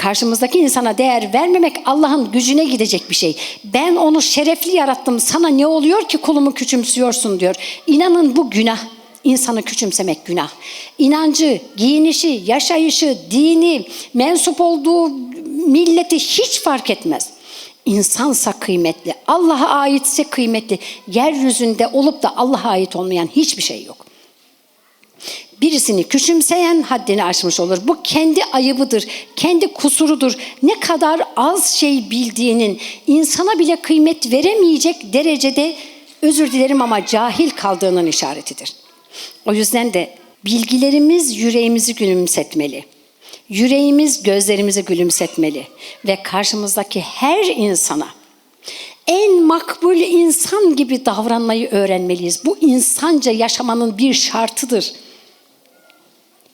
Karşımızdaki insana değer vermemek Allah'ın gücüne gidecek bir şey. Ben onu şerefli yarattım. Sana ne oluyor ki kulumu küçümsüyorsun diyor. İnanın bu günah. İnsanı küçümsemek günah. İnancı, giyinişi, yaşayışı, dini, mensup olduğu milleti hiç fark etmez. İnsansa kıymetli, Allah'a aitse kıymetli. Yeryüzünde olup da Allah'a ait olmayan hiçbir şey yok. Birisini küçümseyen haddini aşmış olur. Bu kendi ayıbıdır, kendi kusurudur. Ne kadar az şey bildiğinin insana bile kıymet veremeyecek derecede özür dilerim ama cahil kaldığının işaretidir. O yüzden de bilgilerimiz yüreğimizi gülümsetmeli. Yüreğimiz gözlerimizi gülümsetmeli ve karşımızdaki her insana en makbul insan gibi davranmayı öğrenmeliyiz. Bu insanca yaşamanın bir şartıdır.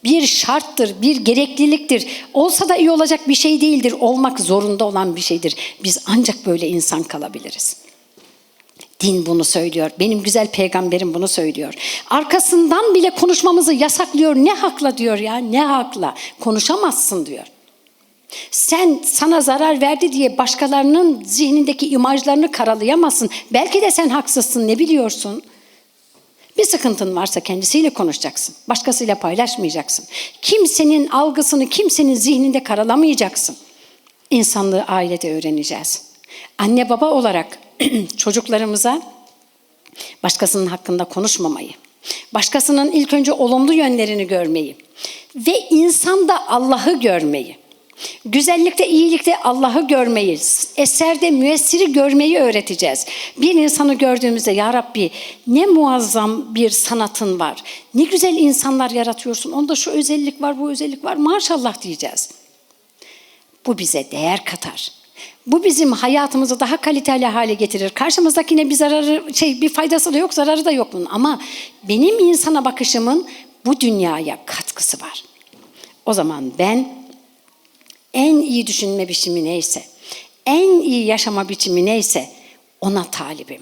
Bir şarttır, bir gerekliliktir. Olsa da iyi olacak bir şey değildir. Olmak zorunda olan bir şeydir. Biz ancak böyle insan kalabiliriz. Din bunu söylüyor. Benim güzel peygamberim bunu söylüyor. Arkasından bile konuşmamızı yasaklıyor. Ne hakla diyor ya, ne hakla. Konuşamazsın diyor. Sen sana zarar verdi diye başkalarının zihnindeki imajlarını karalayamazsın. Belki de sen haksızsın ne biliyorsun? Bir sıkıntın varsa kendisiyle konuşacaksın. Başkasıyla paylaşmayacaksın. Kimsenin algısını, kimsenin zihninde karalamayacaksın. İnsanlığı ailede öğreneceğiz. Anne baba olarak çocuklarımıza başkasının hakkında konuşmamayı, başkasının ilk önce olumlu yönlerini görmeyi ve insanda Allah'ı görmeyi, güzellikte, iyilikte Allah'ı görmeyi, eserde müessiri görmeyi öğreteceğiz. Bir insanı gördüğümüzde ya Rabbi ne muazzam bir sanatın var, ne güzel insanlar yaratıyorsun, onda şu özellik var, bu özellik var, maşallah diyeceğiz. Bu bize değer katar. Bu bizim hayatımızı daha kaliteli hale getirir. Karşımızdakine bir zararı, şey bir faydası da yok, zararı da yok bunun. Ama benim insana bakışımın bu dünyaya katkısı var. O zaman ben en iyi düşünme biçimi neyse, en iyi yaşama biçimi neyse ona talibim.